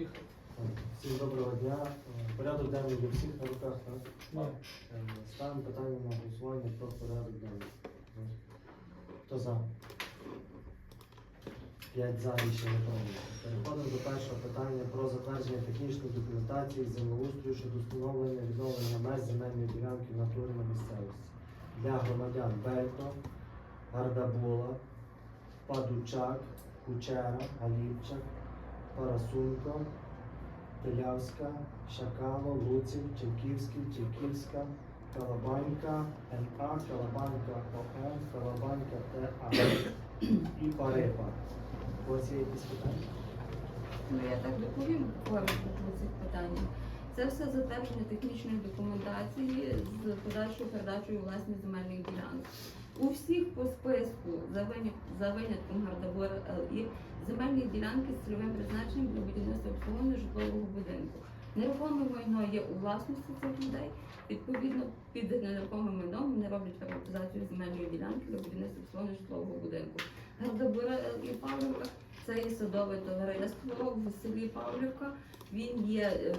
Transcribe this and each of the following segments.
Поїхали. Всім доброго дня. Е, Порядок денний для всіх на руках, так? Так. Е, Ставимо питання на голосування про порядок денний. Хто за? П'ять за рішення прийнято. Переходимо до першого питання про затвердження технічної документації землеустрою щодо встановлення відновлення меж земельної ділянки в натурі на місцевості для громадян Белько, Гардабула, Падучак, Кучера, Галівчак, Парасунько, Пилявська, Шакало, Луців, Чевківський, Чевківська, Калабанька, НА, Калабанька ОМ, Калабанька ТА і Парипа. Ось є якісь питання? Ну, я так доповім коротко про цих питання. Це все затвердження технічної документації з подальшою передачею у власність земельних ділянок. У всіх по списку, за винят- за винятком Гардабора ЛІ, земельні ділянки з цільовим призначенням для будівництва обслуговування житлового будинку. Нерухоме майно є у власності цих людей. Відповідно, під нерухомим майном вони роблять приватизацію земельної ділянки для будівництва обслуговування житлового будинку. Гардабора ЛІ Павлівка це є садове товариство в селі Павлівка. Він є е,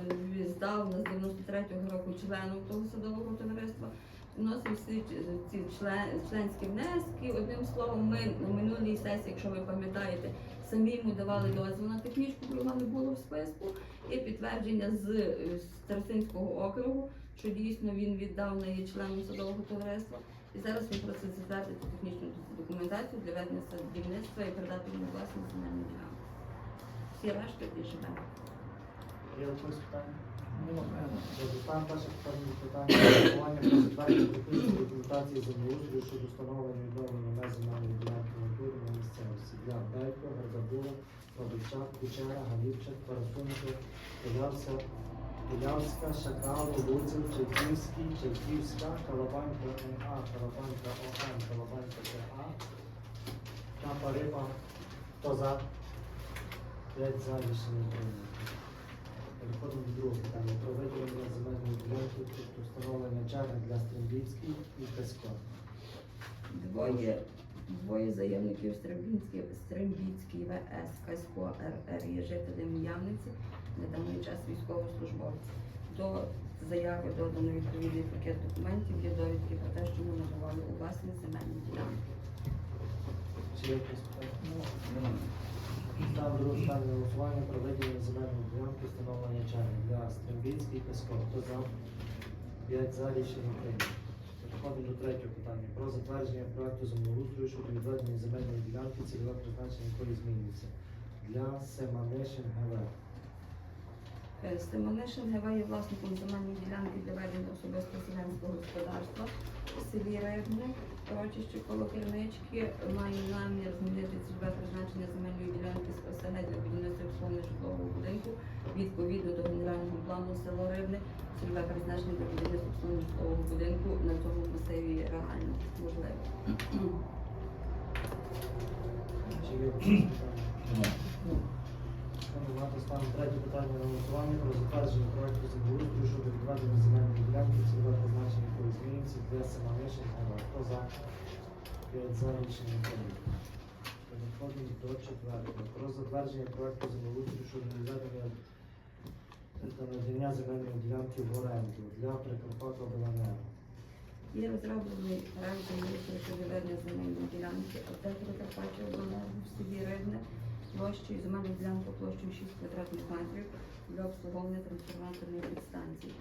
здавна з 93-го року членом того садового товариства. Вносив всі ці член, членські внески. Одним словом, ми на минулій сесії, якщо ви пам'ятаєте, самі йому давали дозвіл на технічку, бо його не було в списку, і підтвердження з е, Старостинського округу, що дійсно він віддавна є членом садового товариства. І зараз він просить затвердити технічну документацію для ведення садівництва і передати йому власність земельну ділянку. Всі решти і живемо. Є якісь питання? Немає. Розглядаємо перше питання питання про затвердження технічної документації землеустрою щодо встановлення відновлення меж земельної ділянки в на місцевості для Белько, Гардабула, Павлічак, Кучера, Галівчак, Парасунко, Пилявська, Пилявська, Шакало, Луців, Чайківський, Чайківська, Калабанька НА, Калабанька ОМ, Калабанька ТА, Капа Риба, хто за? П'ять за рішення прийнято. Переходимо до другого питання. Про виділення земельної ділянки, тобто встановлення черги для Стрімбівський і Песько. Двоє, двоє заявників Стрембінський, Стрембіцький ВС Касько РР є жителем Явниці, на даний час військовослужбовці. До заяви додано відповідний пакет документів, є довідки про те, що ми надавали у власність земельні ділянки. Чи є якісь питання? Друге питання на голосування про виділення земельної ділянки, встановлення черги для Стрімбівський і Песько. Хто за? П'ять за рішення прийнято. Переходимо до третього питання. Про затвердження проекту землеустрою щодо відведення земельної ділянки, цільове призначення якої змінюється для Семанишин ГВ. Е, Стеманишин ГВ є власником земельної ділянки для ведення особисто селянського господарства в селі Рибне, урочище коло Кернички. Має намір змінити цільове призначення земельної ділянки з ОСГ для будівництва обслуговування житлового будинку відповідно до генерального плану села Рибне. Цільове призначення для будівництва обслуговування житлового будинку на цьому масиві реально можливо. Комувати ставимо третє питання на голосування про затвердження проекту землеустрою щодо відведення земельної ділянки, цільове призначення змінюється для Семанишин ГВ. Хто за? П'ять за рішення прийнято. Переходимо до четвертого. Про затвердження проекту землеустрою щодо відведення та надання земельної ділянки в оренду для Прикарпаття Обленерго. Є розроблений проект землеустрою щодо ведення земельної ділянки ОТ Прикарпаття Обленерго в селі Рибне площею земельної ділянки площею 6 квадратних метрів для обслуговування трансформаторної підстанції.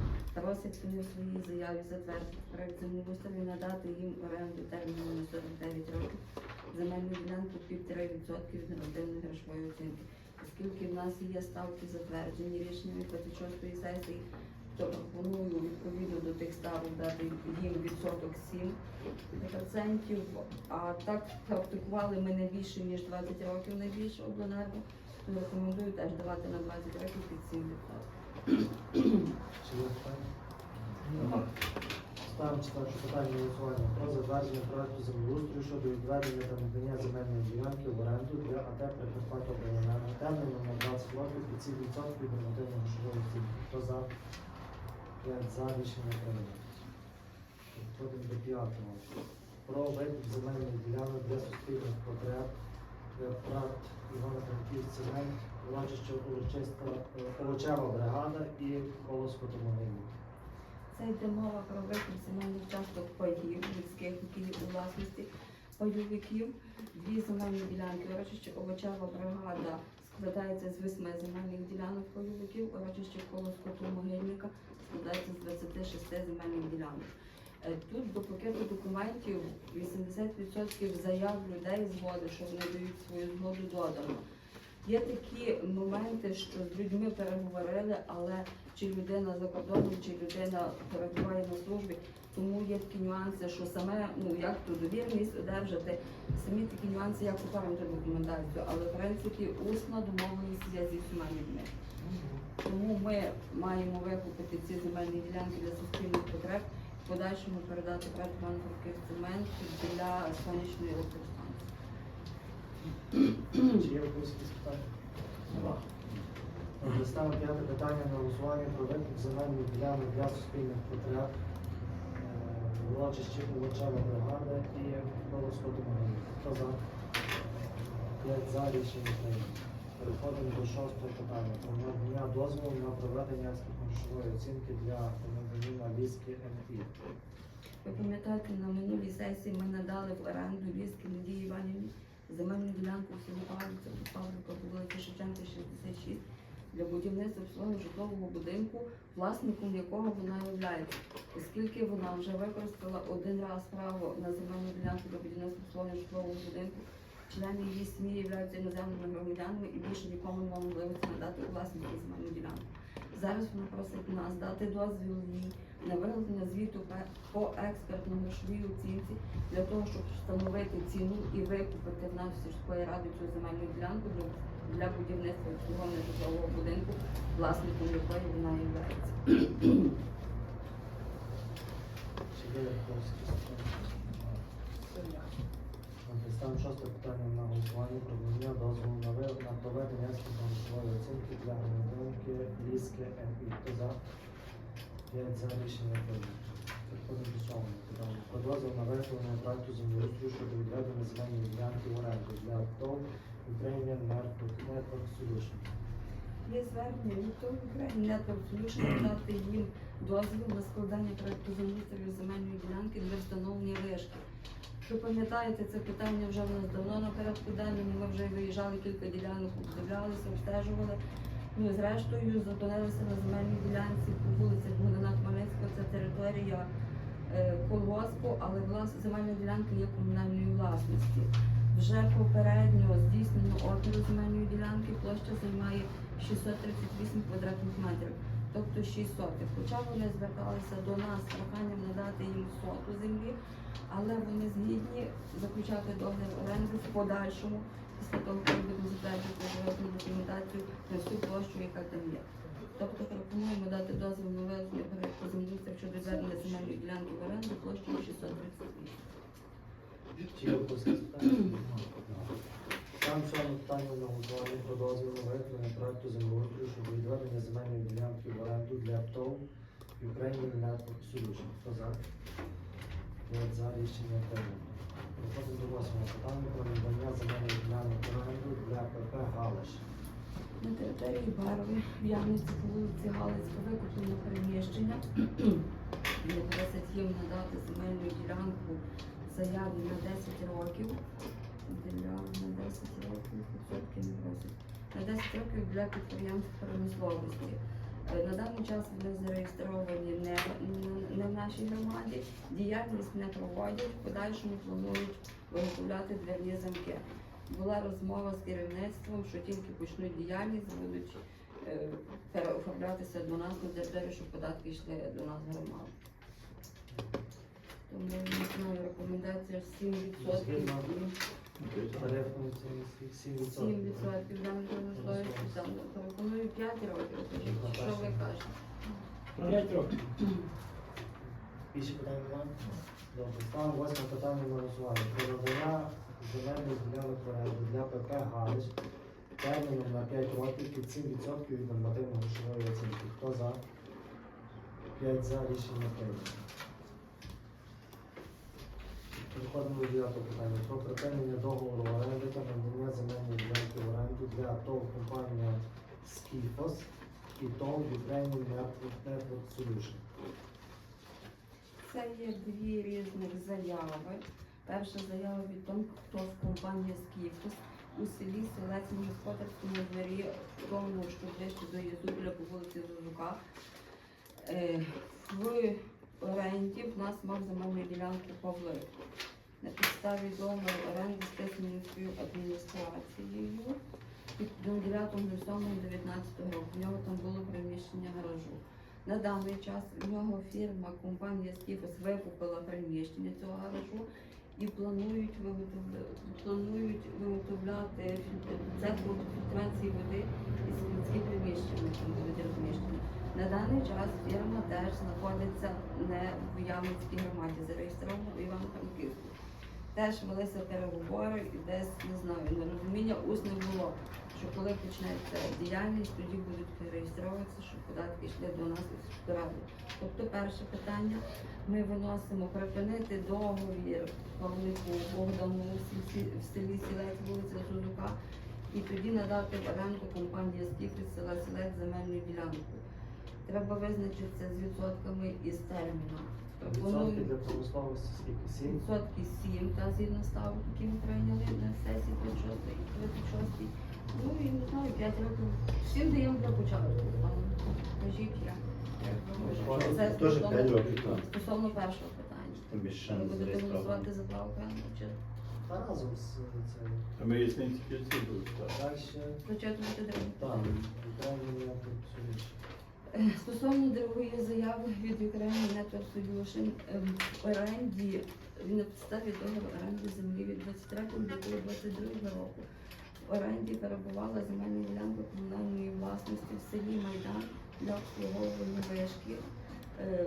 Вони у своїй заяві затвердити проект землеустрою надати їм оренду терміну на 49 років земельну ділянку під 3% від нормативної грошової оцінки. Оскільки в нас є ставки затверджені рішеннями 26-ї сесії, то пропоную відповідно до тих ставок дати їм відсоток 7%. А так практикували ми не більше ніж 20 років найбільше обленерго. То рекомендую теж давати на 20 років під 7%. Чи є питання? Ставимо четверте питання голосування про затвердження проекту землеустрою щодо відведення та надання земельної ділянки в оренду для АТ Прикарпаття Обленерго терміном на 20 років під 7% від нормативної грошової оцінки. Хто за? П'ять за рішення прийнято. Переходимо до п'ятого. Про викуп земельних ділянок для суспільних потреб брат Івана Франківськ Цемент, урочище урочиста е, овочева бригада і колос Котомогильник. Це йде мова про викуп земельних часток паїв людських, які у власності пайовиків. Дві земельні ділянки. Урочище овочева бригада складається з восьми земельних ділянок пайовиків. Урочище коло скоту могильника складається з 26 земельних ділянок. Е, Тут до пакету документів 80% заяв людей згоди, що вони дають свою згоду додано. Є такі моменти, що з людьми переговорили, але чи людина за кордоном, чи людина перебуває на службі, тому є такі нюанси, що саме ну як ту довірність одержати, самі такі нюанси, як оформити документацію, але в принципі усна домовленість є зі всіма людьми. Тому ми маємо викупити ці земельні ділянки для суспільних потреб, в подальшому передати проект банківських цемент для сонячної електростанції. Чи є якісь питання? Нема. П'яте питання на голосування про викуп земельних ділянок для суспільних потреб. Е, Урочище овочева бригада і Котомогильник. Хто за? П'ять за рішення прийнято. Переходимо до шостого питання. Про надання дозволу на проведення експертно-грошової оцінки для громадянина Ліски МІ. Ви пам'ятаєте, на минулій сесії ми надали в оренду ліски Надії Іванівні земельну ділянку в селі Павлівця, Павлівка, по вулиці Шевченка, 66, для будівництва свого житлового будинку, власником якого вона є. Оскільки вона вже використала один раз право на земельну ділянку для будівництва свого житлового будинку, члени її сім'ї являються іноземними громадянами і більше нікому немає можливості надати власність земельну ділянку. Зараз вона просить нас дати дозвіл їй на виготовлення звіту по експертно-грошовій оцінці для того, щоб встановити ціну і викупити в нас сільської ради цю земельну ділянку для будівництва обслуговування житлового будинку, власником якої вона є. Чи є якісь питання? Ставимо шосте питання на голосування про надання дозволу на на проведення експертно-грошової оцінки для громадянки Ліски МІ. Хто за? П'ять за рішення прийнято. Переходимо до сьомого питання. Про дозвіл на виготовлення проекту землеустрою щодо відведення земельної ділянки в оренду для ТОВ Ukrainian Network Solution. Є звернення від того України Network Solution дати їм дозвіл на складання проекту землеустрою земельної ділянки для встановлення вишки. Що пам'ятаєте, це питання вже в нас давно на порядку денному. Ми вже виїжджали кілька ділянок, обдивлялися, обстежували. Ну і зрештою зупинилися на земельній ділянці по вулиці Богдана Хмельницького. Це територія е, колгоспу, але влас земельна ділянка є комунальної власності. Вже попередньо здійснено опір земельної ділянки, площа займає 638 квадратних метрів, тобто 6 сотих. Хоча вони зверталися до нас з проханням надати їм соту землі, але вони згідні заключати договір оренди в подальшому, після того, коли будемо затверджувати жодну документацію на всю площу, яка там є. Тобто пропонуємо дати дозвіл на вивезення проекту землі щодо відведення земельної ділянки в оренду площею 638. Є якісь питання? На голосування про дозвіл на виготовлення проекту землеустрою щодо відведення земельної ділянки в оренду для ТОВ Ukrainian Network Solution. Хто за? П'ять за рішення прийнято. Переходимо до восьмого питання про надання земельної ділянки в оренду для ПП Галиш. На території Барви в Ямниці по вулиці Галицька викуплено приміщення. Вони просять їм надати земельну ділянку заяві на 10 років. Для на 10 років відсотки не. На 10 років для підприємств промисловості. Е, На даний час вони зареєстровані не, не в нашій громаді, діяльність не проводять, в подальшому планують виготовляти двірні замки. Була розмова з керівництвом, що тільки почнуть діяльність, будуть е, переоформлятися до нас на територію, щоб податки йшли до нас в громаду. Тому не рекомендація 7 відсотків. Тарифної ціни 7 7 відсотків даної промисловості, там пропоную 5 років. Що ви кажете? П'ять років. Більше питання на голосування. Про надання земельних для ПП Галич терміном на 5 років під 7% від нормативно-грошової оцінки. Хто за? 5 за рішення прийнято. Переходимо до дев'ятого питання. Про припинення договору оренди та надання земельної ділянки в оренду для ТОВ компанія Скіфос і ТОВ Ukrainian Network Solution. Це є дві різних заяви. Перша заява від з компанії Скіфус у селі Селець на господарському дворі, тому що ближче до Єзупіля по вулиці Зузука. Е, В оренді в нас мав земельну ділянку Павлик. На підставі договору оренди з Тисменською адміністрацією під 09.07.19 року. В нього там було приміщення гаражу. На даний час в нього фірма, компанія Скіфос викупила приміщення цього гаражу і планують виготовля- планують виготовляти цеху фільтрації води і складські приміщення, там будуть розміщені. На даний час фірма теж знаходиться не в Ямницькій громаді, зареєстрована у Івано-Франківську. Теж велися переговори і десь не знаю, нерозуміння усне було, що коли почнеться діяльність, тоді будуть реєструватися, щоб податки йшли до нас із ради. Тобто, перше питання ми виносимо припинити договір Павлику Богдану в селі Сілець, вулиця Сузука, і тоді надати в оренду компанії Скіфі села Сілець земельну ділянку. Треба визначитися з відсотками і з терміном. Відсотки для промисловості скільки? Сім? відсотки 7, та згідно ставок, які ми прийняли на сесії 36 і 36. Ну і не знаю, 5 років. Всім даємо для початку. Там, Кажіть я. Це Теж стосовно- 5 років, так. Стосовно першого питання. Тим більше ще Ви не будете зареєстровано. голосувати за чи Та разом з цим. А ми різниці кільці будуть, так. Далі зачитувати друге там питання? Ukrainian Network Solution. Е, Стосовно другої заяви від Ukraine Network Solution в оренді на підставі договору оренди землі від 23 до 22 року в оренді перебувала земельна ділянка комунальної власності в селі Майдан для обслуговування вишки. Е,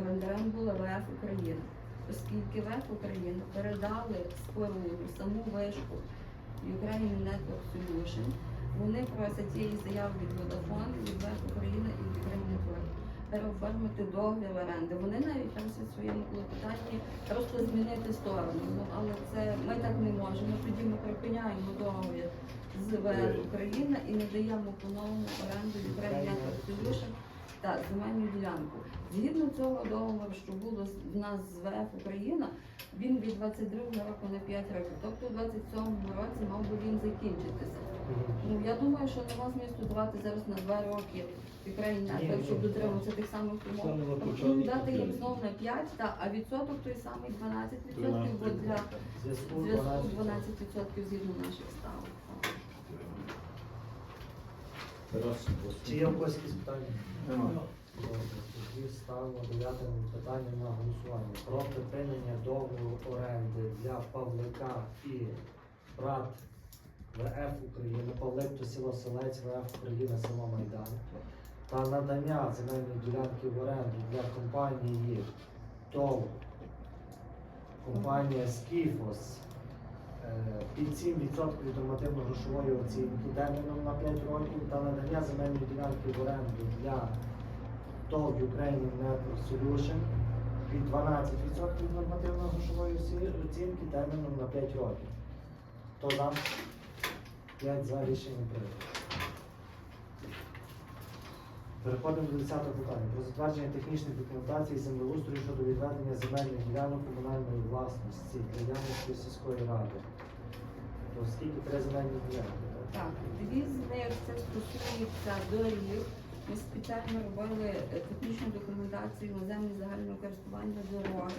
Орендарем була ВФ Україна. Оскільки ВФ Україна передали споруду, саму вишку Ukraine Network Solution, вони просять цієї заяви від Vodafone, від ВЕК Україна і від Ukraine переоформити договір оренди. Вони навіть просять в своєму клопотанні просто змінити сторону. Ну але це ми так не можемо. Тоді ми припиняємо договір з ВЕК Україна і не даємо по-новому оренду Ukraine Solution та земельну ділянку. Згідно цього договору, що було в нас з ВФ Україна, він від 22 року на 5 років. Тобто у 27 році мав би він закінчитися. Ну я думаю, що нема змісту давати зараз на 2 роки в Україні, так, щоб дотримуватися тих самих умов. Початку дати їм знов на 5, та, а відсоток той самий 12%, бо для Зв'язку зв'язку 12. 12% згідно наших ставок. Чи є когось якісь питання? Нема. Тоді ставимо дев'яте питання на голосування. Про припинення договору оренди для Павлика і брат ВФ Україна, Павлик то село Селець, ВФ Україна, село Майдан. Та надання земельної ділянки в оренду для компанії ТОВ, компанія Скіфос е, під 7% від нормативно-грошової оцінки терміном на 5 років та надання земельної ділянки в оренду для ТОВ Ukrainian Network Solution під 12% від нормативно-грошової оцінки терміном на 5 років. Хто за? 5 за рішення прийнято. Переходимо до 10 питання. Про затвердження технічної документації землеустрою щодо відведення земельних ділянок комунальної власності для Ямницької сільської ради. То скільки три земельні ділянки? так? Дві з них це стосується доріг. Ми спеціально робили е, технічну документацію на землі загального користування дороги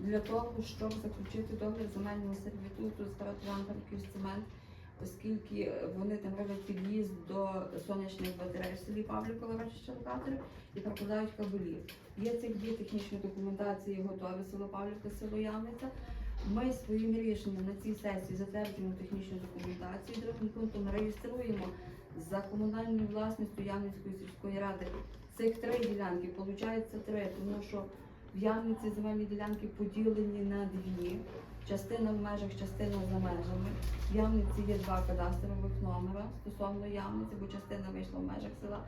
для того, щоб заключити договір земельного сервітуту з Іван Цемент, оскільки е, вони там роблять під'їзд до сонячних батарей в селі Павлікове речище локатори і прокладають кабелі. Є цих дві технічні документації готові село Павлівка, село Ямниця. Ми своїм рішенням на цій сесії затверджуємо технічну документацію. Другим пунктом реєструємо за комунальною власністю Ямницької сільської ради цих три ділянки. Получається три, тому що в Ямниці земельні ділянки поділені на дві. Частина в межах, частина за межами. В Ямниці є два кадастрових номера стосовно Ямниці, бо частина вийшла в межах села,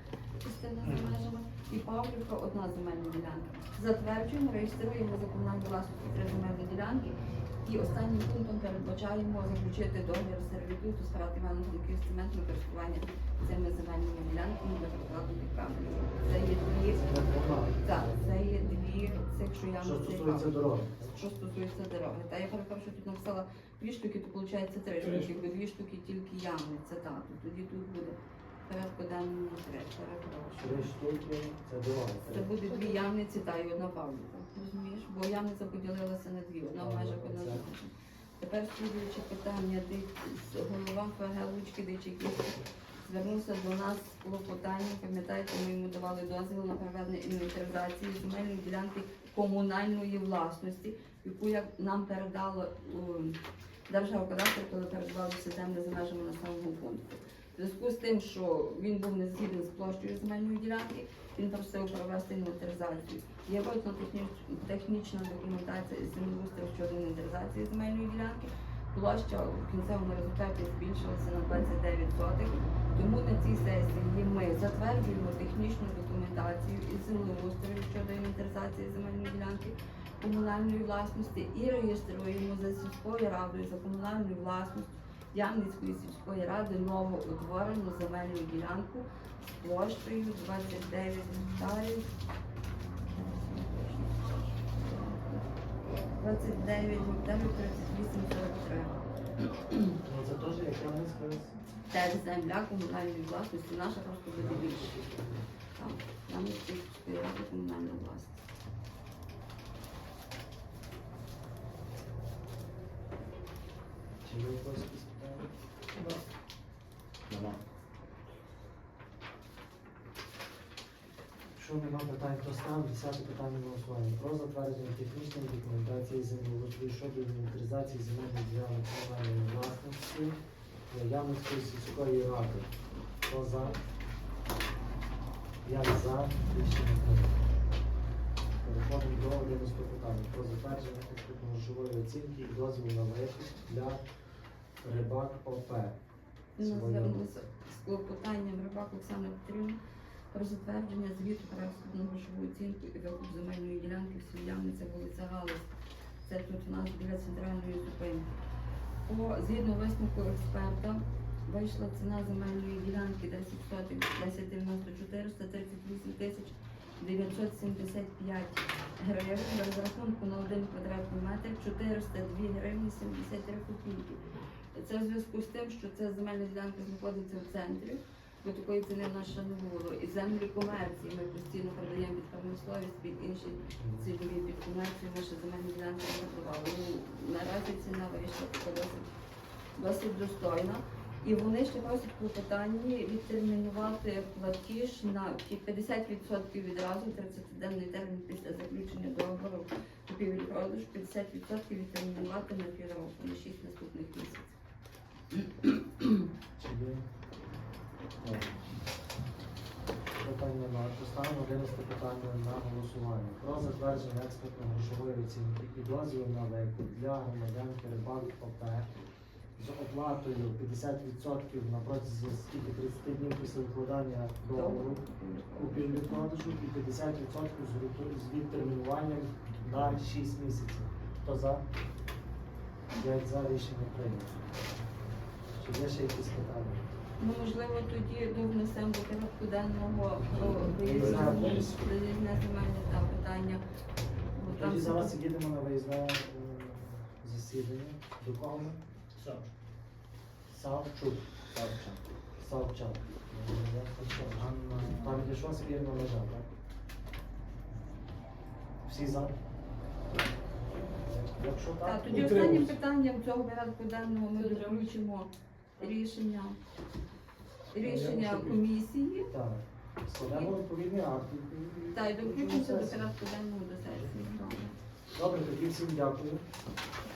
частина за межами. І Павлівка одна земельна ділянка. Затверджуємо, реєструємо за комунальну власність три земельні ділянки. І останнім пунктом передбачаємо заключити договір сервітуту з ПРАТ івано франківськ цементного користування цими земельними ділянками для прокладу під. Це є дві Це так, це є дві цих, що я Що стосується дороги. Що стосується дороги. Та я перепрошую, тут написала дві штуки, то виходить три штуки, бо дві штуки тільки ями. Це так. Тоді тут буде порядку денному три. Три штуки це дорога. Це буде дві ямниці та й одна павліка. Розумієш? Бо ямниця поділилася на дві, одна в межах одна в. Тепер слідуюче питання, де голова ФГ Луцьки Дичаківський звернувся до нас з клопотанням. Пам'ятаєте, ми йому давали дозвіл на проведення інвентаризації земельної ділянки комунальної власності, яку як нам передало ем, Держгеокадастр, коли передавалися землі за межами населеного пункту. Зв'язку з тим, що він був не згідний з площею земельної ділянки, він просив провести інвентаризацію. Є визнана технічна документація з землеустрою щодо інвентаризації земельної ділянки. Площа в кінцевому результаті збільшилася на 29 сотих. Тому на цій сесії ми затверджуємо технічну документацію із землеустрою щодо інвентаризації земельної ділянки комунальної власності і реєструємо за сільською радою за комунальною власністю Ямницької сільської ради новоутворену земельну ділянку з площею 29 гектарів. 29 гектарів 3843. Ну це теж як я не сказав. Це земля комунальної власності, наша просто буде більше. Так, Ямницької сільської ради комунальна власність. Чи є якось якісь питання? Нема. Якщо нема питань, то ставимо десяте питання голосування. Про затвердження технічної документації землеустрою щодо інвентаризації земельних ділянок комунальної власності Ямницької сільської ради. Хто за? Я за. Рішення прийнято. Переходимо до 11 питання. Про затвердження експертно-грошової оцінки і дозволу на викуп для рибак ОП. Ми Своє. звернулися з клопотанням рибак Оксана Петрівна про затвердження звіту про грошову оцінку і викуп земельної ділянки в селі вулиця Галас. Це тут у нас біля центральної зупинки. По згідно висновку експерта вийшла ціна земельної ділянки 10 сотих 1094 138 тисяч 975 гривень розрахунку на 1 квадратний метр 402 гривні 73 копійки. Це в зв'язку з тим, що ця земельна ділянка знаходиться в центрі, бо такої ціни в нас ще не було. І землі комерції ми постійно продаємо під промисловість, під інші цільові під комерцію, ми ще земельні ділянки не продавали. Ну, наразі ціна вийшла така досить, досить достойна. І вони ще просять по питанні відтермінувати платіж на 50% відразу, 30-денний термін після заключення договору купівлі-продажу, 50% відтермінувати на півроку, на 6 наступних місяців. Чи є? Ні. Питання на 11 питання на голосування. Про затвердження експертно-грошової оцінки і дозвіл на викуп для громадянки рибак ОП з оплатою 50% на протязі скільки 30 днів після укладання договору купівлі продажу і 50% з відтермінуванням на 6 місяців. Хто за? 5 за рішення прийнято. Чи є ще якісь питання? Ну, можливо, тоді довнесемо до порядку денного Виїзна виїзне земельне та питання. Бо там Тоді все- зараз їдемо на виїзне е, засідання. До кого ми? Савчук. Савчак. Савчак. Там є що Сергійна лежа, так? Всі за? Якщо так, Так, тоді останнім питанням цього порядку денного ми включимо рішення, рішення комісії Так. Складемо відповідний акт. Так, і- доключимося до порядку денного до сесії. Добре, тоді всім дякую.